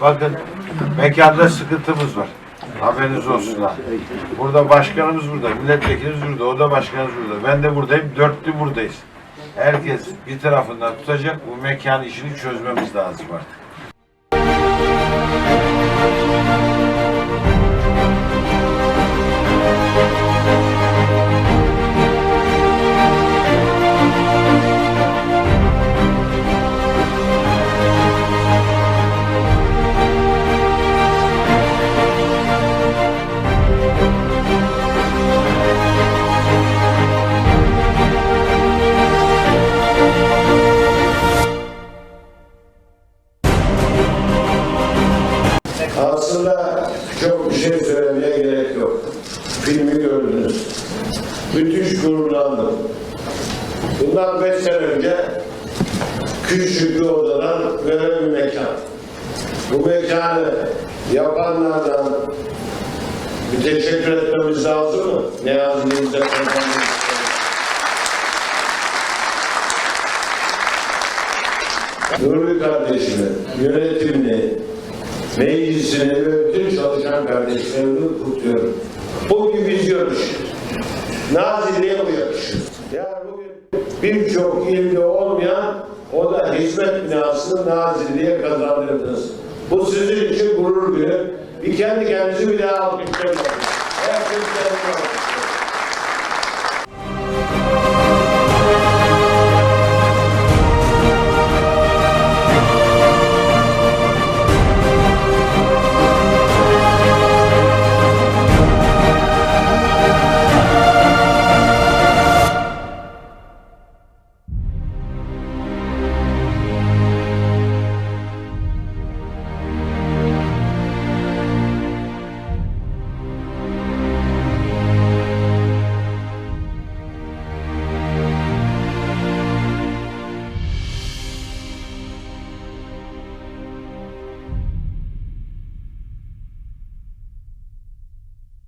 Bakın mekanda sıkıntımız var. Haberiniz olsun ha. Burada başkanımız burada, milletvekilimiz burada, o da başkanımız burada. Ben de buradayım, dörtlü buradayız. Herkes bir tarafından tutacak, bu mekan işini çözmemiz lazım artık. Aslında çok bir şey söylemeye gerek yok. Filmi gördünüz. Müthiş gururlandım. Bundan beş sene önce küçük bir odadan böyle bir mekan. Bu mekanı yapanlardan bir teşekkür etmemiz lazım mı? Ne yazdığınızda Nuri kardeşimi, yönetimini, meclisini ve bütün çalışan kardeşlerimi kutluyorum. Bugün vizyon işi. Nazilliğe bu yakışır. Yani bugün birçok ilde olmayan o da hizmet binasını Nazilliğe kazandırdınız. Bu sizin için gurur günü. Bir kendi kendinizi bir daha alkışlayın. Herkes kendini alkışlayın.